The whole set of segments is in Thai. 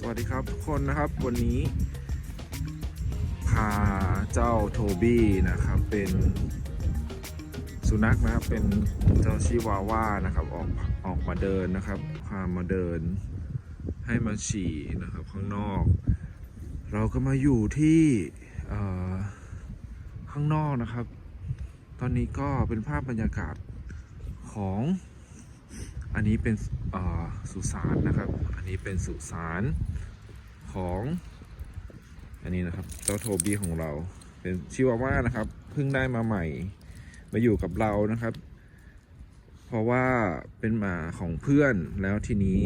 สวัสดีครับทุกคนนะครับวันนี้พาเจ้าโทบี้นะครับเป็นสุนัขนะครับเป็นเจ้าชิวาว่านะครับออกออกมาเดินนะครับพามาเดินให้มาฉี่นะครับข้างนอก เราก็มาอยู่ที่ข้างนอกนะครับ ตอนนี้ก็เป็นภาพบรรยากาศของ อันนี้เป็นสุสานนะครับ อันนี้เป็นสุสานของ อันนี้นะครับเจ้าโทบี้ของเรา เป็นชิวาว่านะครับเพิ่งได้มาใหม่ มาอยู่กับเรานะครับ เพราะว่าเป็นหมาของเพื่อนแล้วทีนี้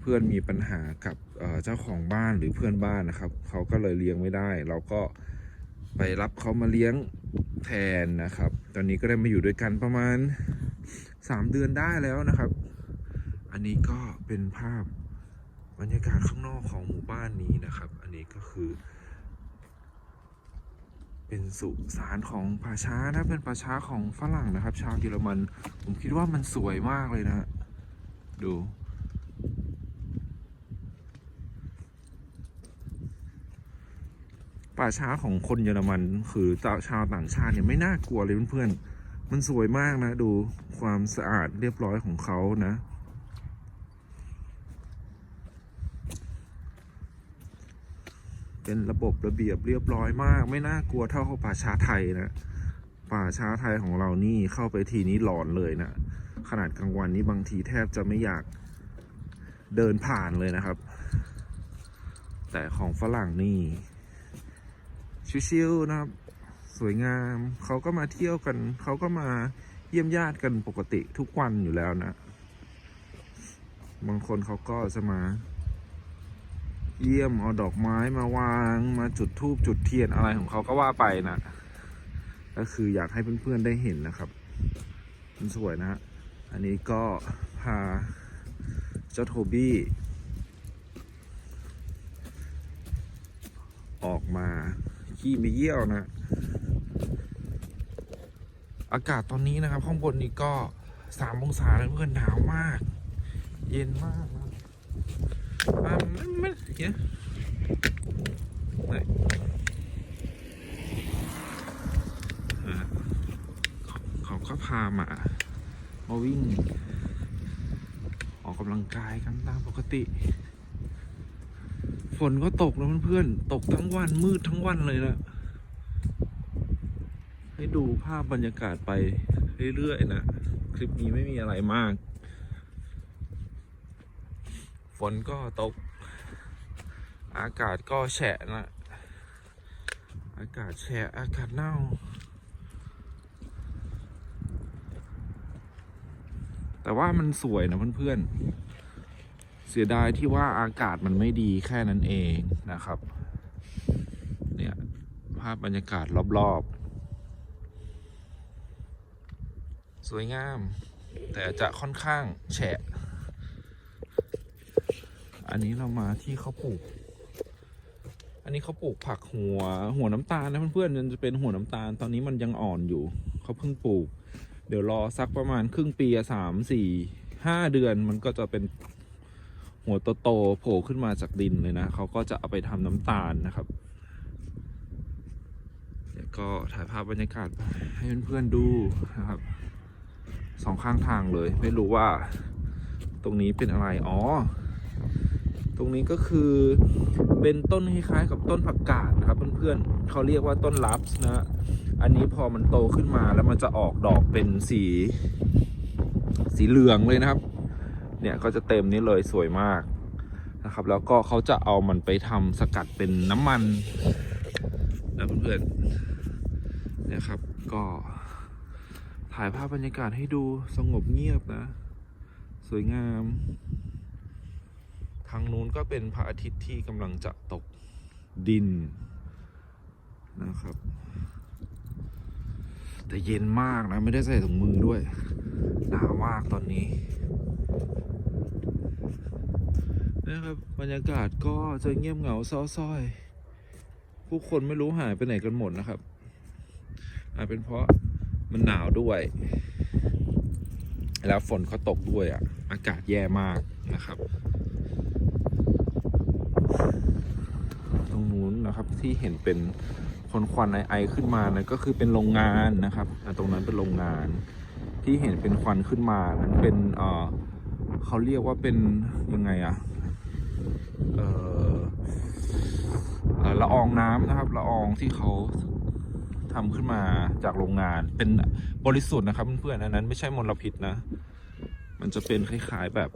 เพื่อนมีปัญหากับเจ้าของบ้านหรือเพื่อนบ้านนะครับเขาก็เลยเลี้ยงไม่ได้ เราก็ไปรับเขามาเลี้ยงแทนนะครับ ตอนนี้ก็ได้มาอยู่ด้วยกันประมาณ สามเดือนได้แล้วนะครับ อันนี้ก็เป็นภาพบรรยากาศข้างนอกของหมู่บ้านนี้นะครับ อันนี้ก็คือ เป็นสุสานของป่าช้านะเป็นป่าช้าของฝรั่งนะครับ ชาวเยอรมัน ผมคิดว่ามันสวยมากเลยนะฮะดูป่าช้าของคนเยอรมัน คือชาวต่างชาติเนี่ยไม่น่ากลัวเลยเพื่อนๆ มันสวยมากนะ ดูความสะอาดเรียบร้อยของเขานะ เป็นระบบระเบียบเรียบร้อยมาก ไม่น่ากลัวเท่าป่าช้าไทยนะ ป่าช้าไทยของเรานี่เข้าไปทีนี้หลอนเลยนะขนาดกลางวันนี้บางทีแทบจะไม่อยากเดินผ่านเลยนะครับ แต่ของฝรั่งนี่ชิวๆนะครับ สวยงาม เขาก็มาเที่ยวกัน เขาก็มาเยี่ยมญาติกันปกติทุกวันอยู่แล้วนะ บางคนเขาก็จะมา เยี่ยมเอาดอกไม้มาวางมาจุดธูปจุดเทียนอะไรของเขาก็ว่าไปนะก็คืออยากให้เพื่อนๆได้เห็นนะครับ มันสวยนะฮะ อันนี้ก็พาเจ้าโทบี้ออกมา ขี้ไปเยี่ยวนะ อากาศตอนนี้นะครับ ข้างบนนี้ก็สามองศาเพื่อนหนาวมาก เย็นมากนะอ่าไม่ไม่เนี้ยไหนอ่าเขาเขาก็พามามาวิ่ง ออกกำลังกายกันตามปกติ ฝนก็ตกนะเพื่อนๆ ตกทั้งวันมืดทั้งวันเลยนะ ให้ดูภาพบรรยากาศไปเรื่อยๆนะ คลิปนี้ไม่มีอะไรมาก ฝนก็ตก อากาศก็แฉะนะ อากาศแฉะ อากาศเน่า แต่ว่ามันสวยนะเพื่อนๆ เสียดายที่ว่าอากาศมันไม่ดีแค่นั้นเองนะครับ เนี่ย ภาพบรรยากาศรอบๆ สวยงาม แต่จะค่อนข้างแฉะ อันนี้เรามาที่เขาปลูก อันนี้เขาปลูกผักหัวหัวน้ำตาลนะเพื่อนๆมันจะเป็นหัวน้ำตาล ตอนนี้มันยังอ่อนอยู่ เขาเพิ่งปลูก เดี๋ยวรอสักประมาณครึ่งปีสามสี่ห้าเดือนมันก็จะเป็นหัวโตๆโผล่ขึ้นมาจากดินเลยนะเขาก็จะเอาไปทำน้ำตาลนะครับเดี๋ยวก็ถ่ายภาพบรรยากาศให้เพื่อนๆดูนะครับ สองข้างทางเลย ไม่รู้ว่า ตรงนี้เป็นอะไร อ๋อ ตรงนี้ก็คือเป็นต้นคล้ายๆกับต้นผักกาดนะครับ เพื่อนๆเขาเรียกว่าต้นลับนะ อันนี้พอมันโตขึ้นมาแล้วมันจะออกดอกเป็นสี สีเหลืองเลยนะครับ เนี่ยก็จะเต็มนี้เลยสวยมากนะครับ แล้วก็เขาจะเอามันไปทำสกัดเป็นน้ำมันนะเพื่อนๆเนี่ยครับก็ ถ่ายภาพบรรยากาศให้ดูสงบเงียบนะ สวยงาม ทางนู้นก็เป็นพระอาทิตย์ที่กำลังจะตกดินนะครับ แต่เย็นมากนะ ไม่ได้ใส่ถุงมือด้วย หนาวมากตอนนี้นะครับบรรยากาศก็จะเงียบเหงาเศร้าส้อยผู้คนไม่รู้หายไปไหนกันหมดนะครับอาจเป็นเพราะ มันหนาวด้วย แล้วฝนเขาตกด้วยอะ อากาศแย่มากนะครับ ตรงนู้นนะครับที่เห็นเป็นควันควันไอไอๆขึ้นมานั่นก็คือเป็นโรงงานนะครับตรงนั้นเป็นโรงงาน ที่เห็นเป็นควันขึ้นมานั้นเป็นเออเขาเรียกว่าเป็นยังไงอะเอ่อเออละอองน้ำนะครับละอองที่เขา ทำขึ้นมาจากโรงงาน เป็นบริสุทธิ์นะครับเพื่อนๆอันนั้นไม่ใช่มลพิษนะ มันจะเป็นคล้ายๆแบบ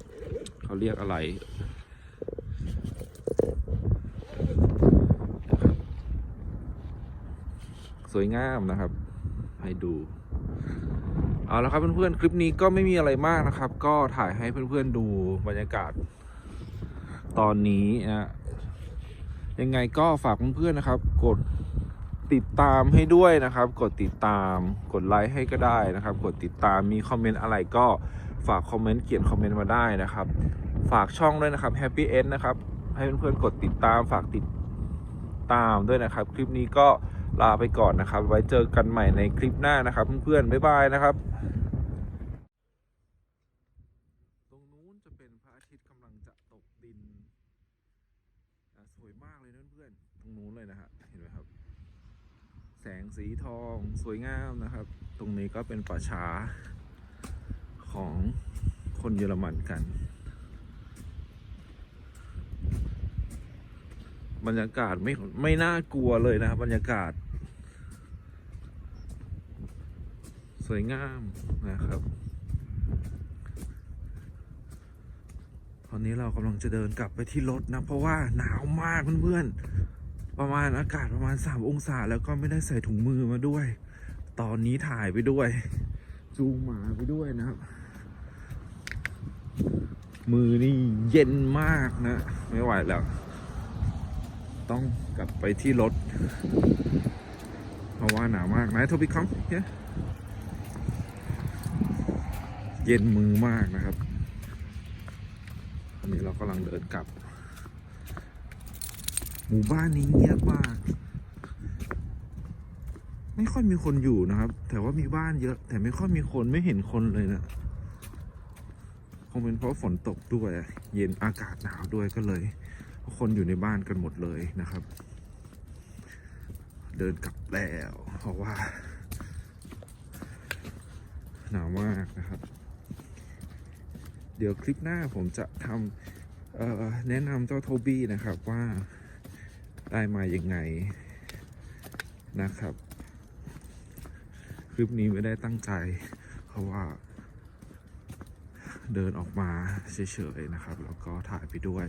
เขาเรียกอะไรสวยงามนะครับ ให้ดู เอาละครับเพื่อนๆ คลิปนี้ก็ไม่มีอะไรมากนะครับ ก็ถ่ายให้เพื่อนๆดูบรรยากาศ ตอนนี้นะยังไงก็ฝากเพื่อนๆนะครับ กด ติดตามให้ด้วยนะครับ กดติดตามกดไลค์ให้ก็ได้นะครับ กดติดตามมีคอมเมนต์อะไรก็ฝากคอมเมนต์เขียนคอมเมนต์มาได้นะครับ ฝากช่องด้วยนะครับ Happy End นะครับ ให้เพื่อนๆกดติดตามฝากติดตามด้วยนะครับ คลิปนี้ก็ลาไปก่อนนะครับ ไว้เจอกันใหม่ในคลิปหน้านะครับ เพื่อนๆบ๊ายบายนะครับตรงนู้นจะเป็นพระอาทิตย์กำลังจะตกดินสวยมากเลยเพื่อนๆตรงนู้นเลยนะฮะเห็นไหมครับ แสงสีทองสวยงามนะครับ ตรงนี้ก็เป็นป่าช้าของคนเยอรมันกัน บรรยากาศไม่ไม่น่ากลัวเลยนะครับบรรยากาศ สวยงามนะครับตอนนี้เรากำลังจะเดินกลับไปที่รถนะ เพราะว่าหนาวมากเพื่อนๆ ประมาณอากาศประมาณ 3 องศา แล้วก็ไม่ได้ใส่ถุงมือมาด้วย ตอนนี้ถ่ายไปด้วย จูงหมาไปด้วยนะครับ มือนี่เย็นมากนะ ไม่ไหวแล้ว ต้องกลับไปที่รถ เพราะว่าหนาวมากนะทบิคอมเย็นมือมากนะครับ อันนี้เรากำลังเดินกลับ หมู่บ้านนี้เงียบมาก ไม่ค่อยมีคนอยู่นะครับ แต่ว่ามีบ้านเยอะ แต่ไม่ค่อยมีคนไม่เห็นคนเลยนะคงเป็นเพราะฝนตกด้วย เย็นอากาศหนาวด้วยก็เลย คนอยู่ในบ้านกันหมดเลยนะครับ เดินกลับแล้วเพราะว่า หนาวมากนะครับ เดี๋ยวคลิปหน้าผมจะทำแนะนำเจ้าโทบี้นะครับว่า ได้มาอย่างไงนะครับ คลิปนี้ไม่ได้ตั้งใจ เพราะว่า เดินออกมาเฉยๆนะครับ แล้วก็ถ่ายไปด้วย